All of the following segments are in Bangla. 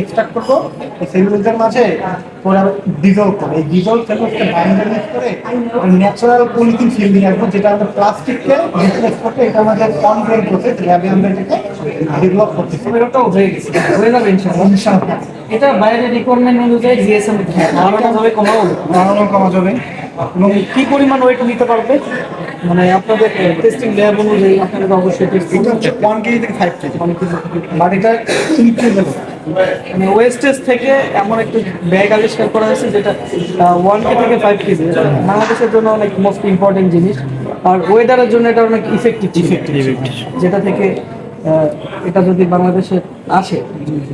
এক্সট্রাক্ট করব। সেলুলোজের মাঝে পরে ডিজলভ করব। এই ডিজলভ সেলুলোজকে বাইন্ডার ইউজ করে ন্যাচারাল পলিথিন ফিল নিয়ে আসব যেটা প্লাস্টিককে রিপ্লেস করতে এটা আমাদের অনগোয়িং প্রসেস ল্যাবে আমরা এটাকে ডেভেলপ করতেছি এটাও হয়ে গেছে। হয়ে যাবে ইনশাআল্লাহ এটা বাইরের রিকোয়ারমেন্ট অনুযায়ী জিএসএম কমাও। কমা যাবে? এবং কি পরিমাণ ওয়েট নিতে পারবে? মানে আপনাদের টেস্টিং ল্যাব অনুযায়ী আপনাদের অবশ্যই টেস্টিং এটা হচ্ছে ওয়ান কেজি থেকে ফাইভ কেজি। বাট এটা ইনক্রিজেবল মানে ওয়েস্টেজ থেকে এমন একটি ব্যাগ আবিষ্কার করা হয়েছে যেটা ওয়ান কে থেকে ফাইভ কেজি বাংলাদেশের জন্য অনেক মোস্ট ইম্পর্টেন্ট জিনিস। আর ওয়েদারের জন্য এটা অনেক ইফেক্টিভ ইফেক্টিভ যেটা থেকে এটা যদি বাংলাদেশে আসে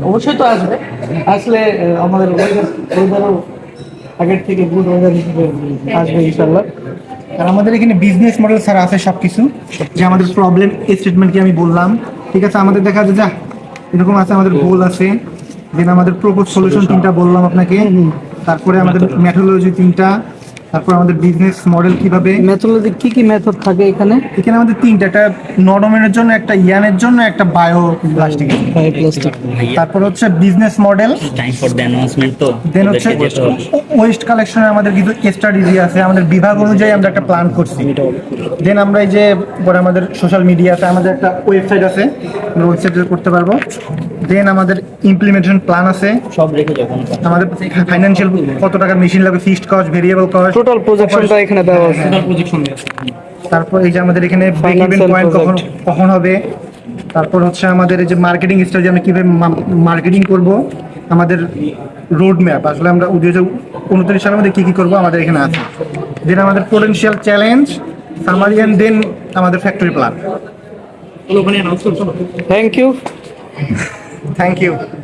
অবশ্যই তো আসবে। আসলে আমাদের ওয়েদার ওয়েদারও আগের থেকে গুড ওয়েদার হিসেবে আসবে ইনশাল্লাহ আর আমাদের এখানে বিজনেস মডেল স্যার আছে সবকিছু। যে আমাদের প্রবলেম স্টেটমেন্ট কি আমি বললাম। ঠিক আছে আমাদের দেখা যায় যা এরকম আছে আমাদের গোল আছে। দেন আমাদের প্রপোজ সলিউশন তিনটা বললাম আপনাকে। তারপরে আমাদের মেথোলজি তিনটা। তারপর আমাদের বিজনেস মডেল কীভাবে? মেথোলজি কি কি মেথড থাকে এখানে? এখানে আমাদের তিনটা একটা নরমের জন্য একটা ইয়ানের জন্য একটা বায়ো প্লাস্টিক তারপর হচ্ছে business model time for the announcement তো। দেন হচ্ছে। ওয়েস্ট কালেকশনে আমাদের কিছু স্ট্র্যাটেজি আছে। আমাদের বিভাগ অনুযায়ী আমরা একটা প্ল্যান করছি। দেন আমরা এই যে পরে আমাদের সোশ্যাল মিডিয়া আছে আমাদের একটা ওয়েবসাইট আছে। আমরা ওয়েবসাইটে করতে পারব। দেন আমাদের ইমপ্লিমেন্টেশন প্ল্যান আছে। সব রেখে যখন আমাদের ফাইন্যান্সিয়াল কত টাকার মেশিন লাগবে fixed cost variable cost total প্রজেকশনটা এখানে দেওয়া আছে। টোটাল প্রজেকশন তারপর এই যে আমাদের এখানে ব্রেক ইভেন পয়েন্ট কখন কখন হবে? তারপর হচ্ছে আমাদের এই যে মার্কেটিং স্ট্র্যাটেজি আমরা কীভাবে মার্কেটিং করব? আমাদের রোড ম্যাপ আসলে আমরা দুই হাজার উনত্রিশ সালের মধ্যে কি কি করব আমাদের এখানে আছে। দেন আমাদের potential challenge summary and then আমাদের factory plan thank you thank you